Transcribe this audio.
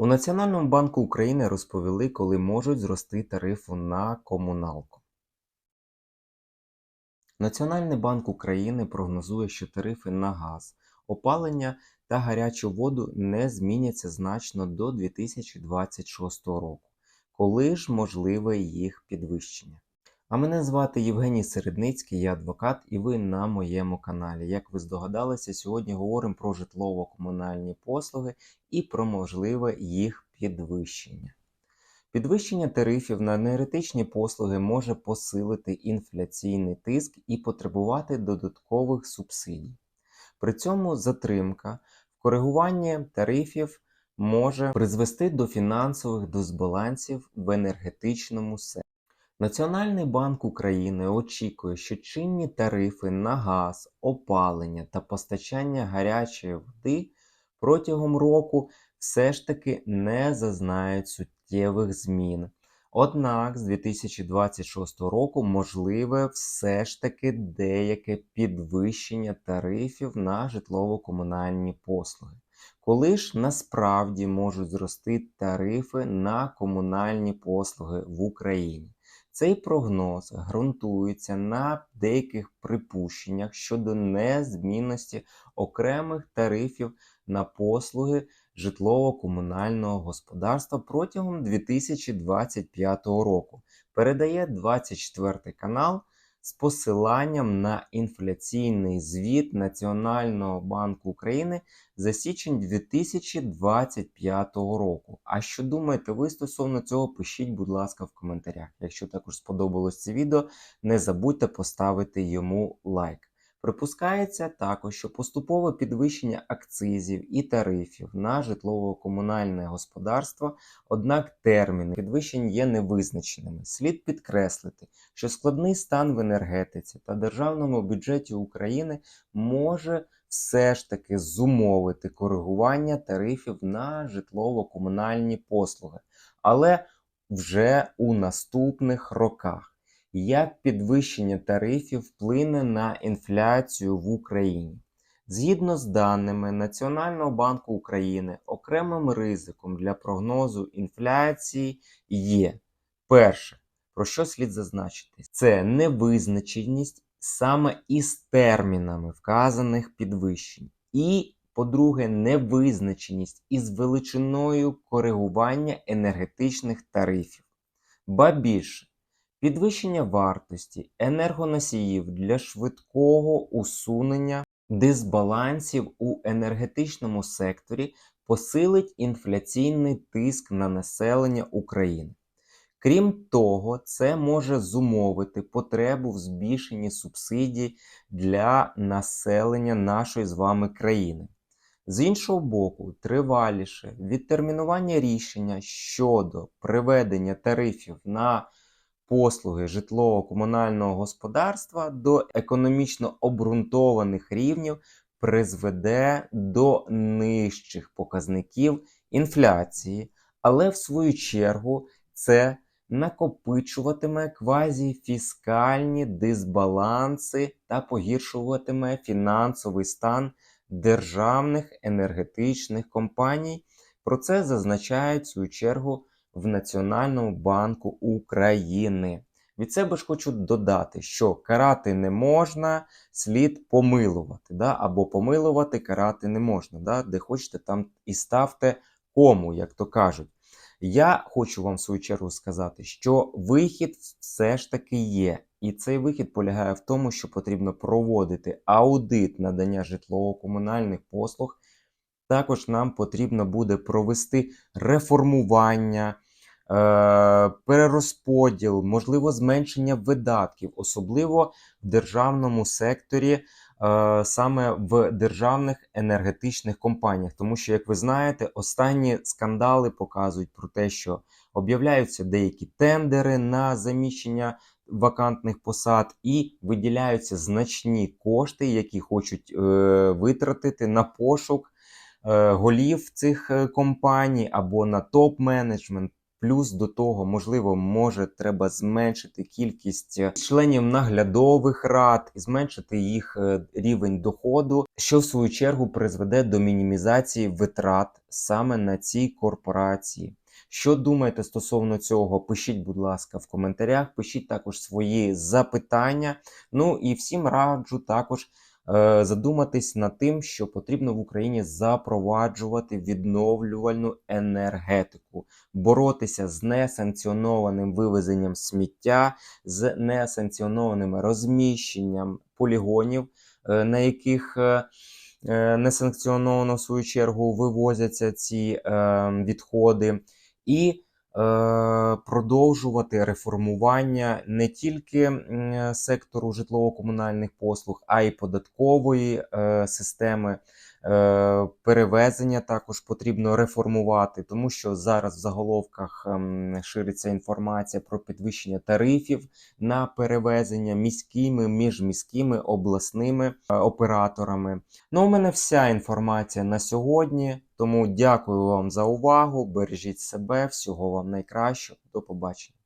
У Національному банку України розповіли, коли можуть зрости тарифи на комуналку. Національний банк України прогнозує, що тарифи на газ, опалення та гарячу воду не зміняться значно до 2026 року, коли ж можливе їх підвищення. А мене звати Євгеній Середницький, я адвокат, і ви на моєму каналі. Як ви здогадалися, сьогодні говоримо про житлово-комунальні послуги і про можливе їх підвищення. Підвищення тарифів на енергетичні послуги може посилити інфляційний тиск і потребувати додаткових субсидій. При цьому затримка в коригуванні тарифів може призвести до фінансових дисбалансів в енергетичному секторі. Національний банк України очікує, що чинні тарифи на газ, опалення та постачання гарячої води протягом року все ж таки не зазнають суттєвих змін. Однак з 2026 року можливе все ж таки деяке підвищення тарифів на житлово-комунальні послуги. Коли ж насправді можуть зрости тарифи на комунальні послуги в Україні? Цей прогноз ґрунтується на деяких припущеннях щодо незмінності окремих тарифів на послуги житлово-комунального господарства протягом 2025 року. Передає 24 канал з посиланням на інфляційний звіт Національного банку України за січень 2025 року. А що думаєте ви стосовно цього, пишіть, будь ласка, в коментарях. Якщо також сподобалось це відео, не забудьте поставити йому лайк. Припускається також, що поступове підвищення акцизів і тарифів на житлово-комунальне господарство, однак терміни підвищень є невизначеними. Слід підкреслити, що складний стан в енергетиці та державному бюджеті України може все ж таки зумовити коригування тарифів на житлово-комунальні послуги, але вже у наступних роках. Як підвищення тарифів вплине на інфляцію в Україні? Згідно з даними Національного банку України, окремим ризиком для прогнозу інфляції є перше, про що слід зазначити, це невизначеність саме із термінами вказаних підвищень. І, по-друге, невизначеність із величиною коригування енергетичних тарифів. Ба більше, підвищення вартості енергоносіїв для швидкого усунення дисбалансів у енергетичному секторі посилить інфляційний тиск на населення України. Крім того, це може зумовити потребу в збільшенні субсидій для населення нашої з вами країни. З іншого боку, триваліше відтермінування рішення щодо приведення тарифів на послуги житлово-комунального господарства до економічно обґрунтованих рівнів призведе до нижчих показників інфляції, але в свою чергу це накопичуватиме квазіфіскальні дисбаланси та погіршуватиме фінансовий стан державних енергетичних компаній. Про це зазначають в свою чергу в Національному банку України. Від себе ж хочу додати, що карати не можна, слід помилувати. Да? Або помилувати, карати не можна. Да? Де хочете, там і ставте кому, як то кажуть. Я хочу вам в свою чергу сказати, що вихід все ж таки є. І цей вихід полягає в тому, що потрібно проводити аудит надання житлово-комунальних послуг. Також нам потрібно буде провести реформування, е, перерозподіл, можливо, зменшення видатків, особливо в державному секторі, е, саме в державних енергетичних компаніях. Тому що, як ви знаєте, останні скандали показують про те, що об'являються деякі тендери на заміщення вакантних посад і виділяються значні кошти, які хочуть е, витратити на пошук. Е, голів цих е, компаній або на топ-менеджмент. Плюс до того, можливо, може треба зменшити кількість е, членів наглядових рад і зменшити їх рівень доходу, що в свою чергу призведе до мінімізації витрат саме на ці корпорації. Що думаєте стосовно цього? Пишіть, будь ласка, в коментарях, пишіть також свої запитання. Ну і всім раджу також задуматись над тим, що потрібно в Україні запроваджувати відновлювальну енергетику, боротися з несанкціонованим вивезенням сміття, з несанкціонованим розміщенням полігонів, е, на яких е, е, несанкціоновано в свою чергу вивозяться ці е, відходи, і е, продовжувати реформування не тільки сектору житлово-комунальних послуг, а й податкової е, системи. Е, Перевезення також потрібно реформувати, тому що зараз в заголовках ем, шириться інформація про підвищення тарифів на перевезення міськими, міжміськими, обласними е, операторами. Ну, у мене вся інформація на сьогодні. Тому дякую вам за увагу. Бережіть себе, всього вам найкращого. До побачення.